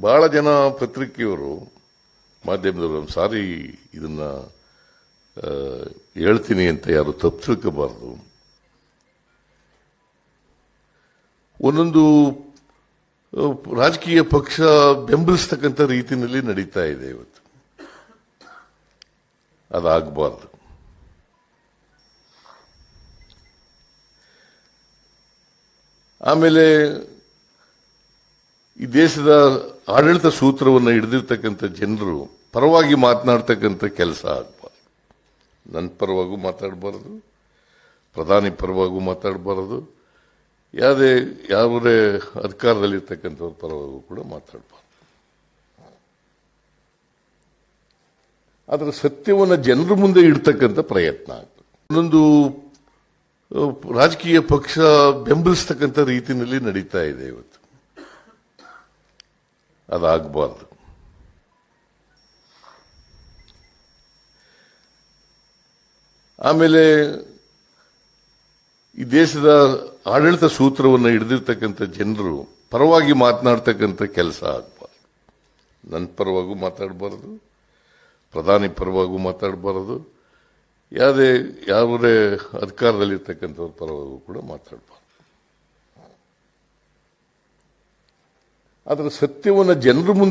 ಬಹಳ ಜನ ಪತ್ರಿಕೆಯವರು ಮಾಧ್ಯಮದವರು ಒಂದು ಸಾರಿ ಇದನ್ನ ಹೇಳ್ತೀನಿ ಅಂತ ಯಾರು ತಪ್ಪು ತಿಳ್ಕೋಬಾರ್ದು ಒಂದೊಂದು ರಾಜಕೀಯ ಪಕ್ಷ ಬೆಂಬಲಿಸ್ತಕ್ಕಂಥ ರೀತಿಯಲ್ಲಿ ನಡೀತಾ ಇದೆ ಇವತ್ತು. ಅದಾಗಬಾರ್ದು. ಆಮೇಲೆ ಈ ದೇಶದ ಆಡಳಿತ ಸೂತ್ರವನ್ನು ಹಿಡಿದಿರ್ತಕ್ಕಂಥ ಜನರು ಪರವಾಗಿ ಮಾತನಾಡ್ತಕ್ಕಂಥ ಕೆಲಸ ಆಗಬಾರ್ದು. ನನ್ನ ಪರವಾಗೂ ಮಾತಾಡಬಾರ್ದು, ಪ್ರಧಾನಿ ಪರವಾಗೂ ಮಾತಾಡಬಾರದು, ಯಾವುದೇ ಯಾವುದೇ ಅಧಿಕಾರದಲ್ಲಿರ್ತಕ್ಕಂಥವ್ರ ಪರವಾಗೂ ಕೂಡ ಮಾತಾಡಬಾರ್ದು. ಅದರ ಸತ್ಯವನ್ನು ಜನರ ಮುಂದೆ ಇಡ್ತಕ್ಕಂಥ ಪ್ರಯತ್ನ ಆಗ್ತದೆ ಒಂದೊಂದು, ರಾಜಕೀಯ ಪಕ್ಷ ಬೆಂಬಲಿಸ್ತಕ್ಕಂಥ ರೀತಿಯಲ್ಲಿ ನಡೀತಾ ಇದೆ ಇವತ್ತು. ಅದಾಗಬಾರ್ದು. ಆಮೇಲೆ ಈ ದೇಶದ ಆಡಳಿತ ಸೂತ್ರವನ್ನು ಹಿಡಿದಿರ್ತಕ್ಕಂಥ ಜನರು ಪರವಾಗಿ ಮಾತನಾಡ್ತಕ್ಕಂಥ ಕೆಲಸ ಆಗಬಾರ್ದು. ನನ್ನ ಪರವಾಗೂ ಮಾತಾಡಬಾರ್ದು, ಪ್ರಧಾನಿ ಪರವಾಗೂ ಮಾತಾಡಬಾರದು, ಯಾವುದೇ ಯಾವುದೇ ಅಧಿಕಾರದಲ್ಲಿರ್ತಕ್ಕಂಥವ್ರ ಪರವಾಗೂ ಕೂಡ ಮಾತಾಡಬಾರ್ದು. ಅದರ ಸತ್ಯವನ್ನು ಜನರ ಮುಂದೆ